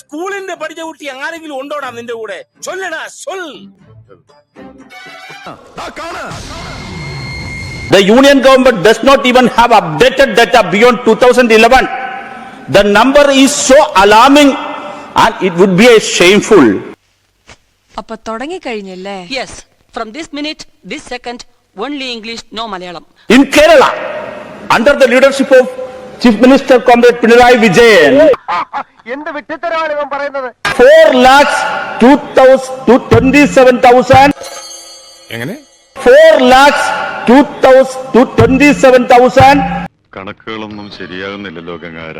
സ്കൂളിന്റെ പഠിച്ച കുട്ടി ആരെങ്കിലും ഉണ്ടോടാ നിന്റെ കൂടെ ചൊല്ലടാ ചൊൽ The union government does not even have updated data beyond 2011. The number is so alarming and it would be a shameful. അപ്പൊ തുടങ്ങിക്കഴിഞ്ഞല്ലേ Yes, from this minute, this second, only English, no Malayalam. In Kerala, under the leadership of Chief minister Comrade Pinarayi Vijayan. എന്ത് വിട്ടിത്തരമാണ് ഇവൻ പറയുന്നത്? 4 lakhs 2,000 to 27,000, എങ്ങനെ? 4 lakhs 2,000 to 27,000 കണക്കുകളൊന്നും ശരിയാകുന്നില്ലല്ലോ ഗംഗാര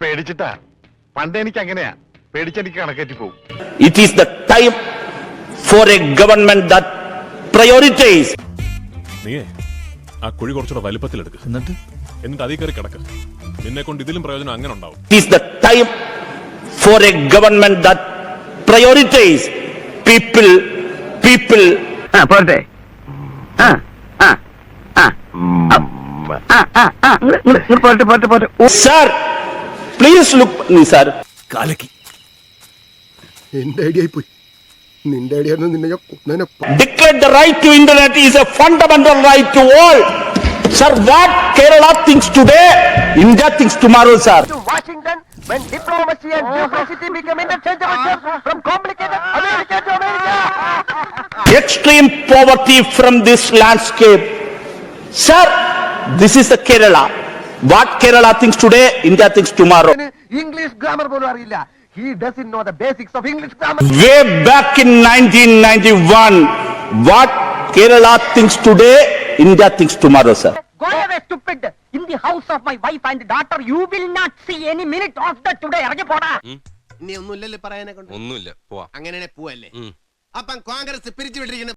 പേടിച്ചിട്ടാ? പണ്ട് എനിക്ക് അങ്ങനെയാ. പേടിച്ചെനിക്ക് കണക്കേറ്റി പോകും it is the time for a government that prioritizes നീ ആ കുഴി കുറച്ചുകൂടെ വലിപ്പത്തിലെടുക്ക്. എന്നിട്ട്? എന്നിട്ട് അതിൽ കയറി കിടക്ക് നിന്നെ കൊണ്ട് ഇതിലും പ്രയോജനം അങ്ങനെ ഉണ്ടാവും is the time for a government that prioritizes people, people. പോരട്ടെ ആ ആ ആ ആ ആ ആ പോരട്ടെ. എന്റെ ഐഡിയ പോയി നിന്റെ ഐഡിയ നിന്നെ the right to internet is a fundamental right to all. Sir, what Kerala thinks today, India thinks tomorrow, sir. Washington when diplomacy and bureaucracy become interchangeable terms from complicated America to America. Extreme poverty from this landscape. Sir, this is the Kerala. What Kerala thinks today, India thinks tomorrow. English grammar പോലും അറിയില്ല he does know the basics of English grammar Way back in 1991, what Kerala thinks today, India thinks tomorrow, sir. Go away, stupid! In the house of my wife and daughter, you will not see any minute of the today. ഇറങ്ങി പോടാ ഇനി ഒന്നുമില്ലല്ലേ പറയാനെ കൊണ്ട് ഒന്നുമില്ല പോവാ അങ്ങനെ പോവല്ലേ അപ്പം കോൺഗ്രസ് പിരിച്ചു വിട്ടിരിക്കുന്ന